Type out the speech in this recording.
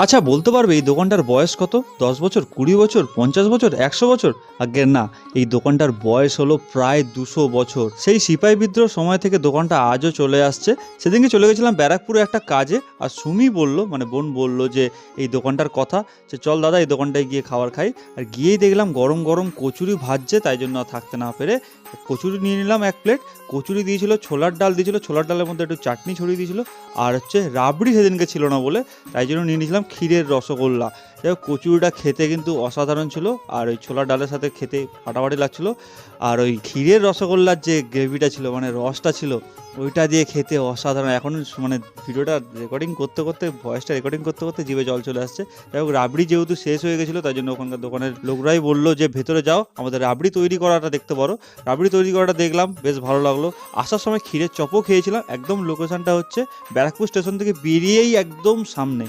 আচ্ছা বলতে পারবে এই দোকানটার বয়স কত? দশ বছর, কুড়ি বছর, পঞ্চাশ বছর, একশো বছর? আগে না, এই দোকানটার বয়স হলো প্রায় দুশো বছর। সেই সিপাহী বিদ্রোহ সময় থেকে দোকানটা আজও চলে আসছে। সেদিনকে চলে গেছিলাম ব্যারাকপুরে একটা কাজে, আর সুমি বলল মানে বোন বলল যে, এই দোকানটার কথা, যে চল দাদা এই দোকানটায় গিয়ে খাবার খাই। আর গিয়েই দেখলাম গরম গরম কচুরি ভাজছে, তাই জন্য থাকতে না পেরে কচুরি নিয়ে নিলাম এক প্লেট। কচুরি দিয়েছিল, ছোলার ডাল দিয়েছিল, ছোলার ডালের মধ্যে একটু চাটনি ছড়িয়ে দিয়েছিল, আর হচ্ছে রাবড়ি সেদিনকে ছিল না বলে, তাই জন্য নিয়ে নিয়েছিলাম ক্ষীরের রসগোল্লা। যাই কচুরিটা খেতে কিন্তু অসাধারণ ছিল, আর ওই ছোলার ডালের সাথে খেতে ফাটাফাটি লাগছিল। আর ওই ক্ষীরের রসগোল্লার যে গ্রেভিটা ছিল মানে রসটা ছিল, ওইটা দিয়ে খেতে অসাধারণ। এখন মানে ভিডিওটা রেকর্ডিং করতে করতে ভয়েসটা রেকর্ডিং করতে করতে জিভে জল চলে আসছে। হোক রাবড়ি যেহেতু শেষ হয়ে গেছিল, তাই জন্য ওখানকার দোকানের লোকরাই বলল যে, ভেতরে যাও, আমাদের রাবড়ি তৈরি করাটা দেখতে পারো। রাবড়ি তৈরি করাটা দেখলাম, বেশ ভালো লাগল। আসার সময় ক্ষীরের চপও খেয়েছিলাম। একদম লোকেশনটা হচ্ছে ব্যারাকপুর স্টেশন থেকে বেরিয়েই একদম সামনে।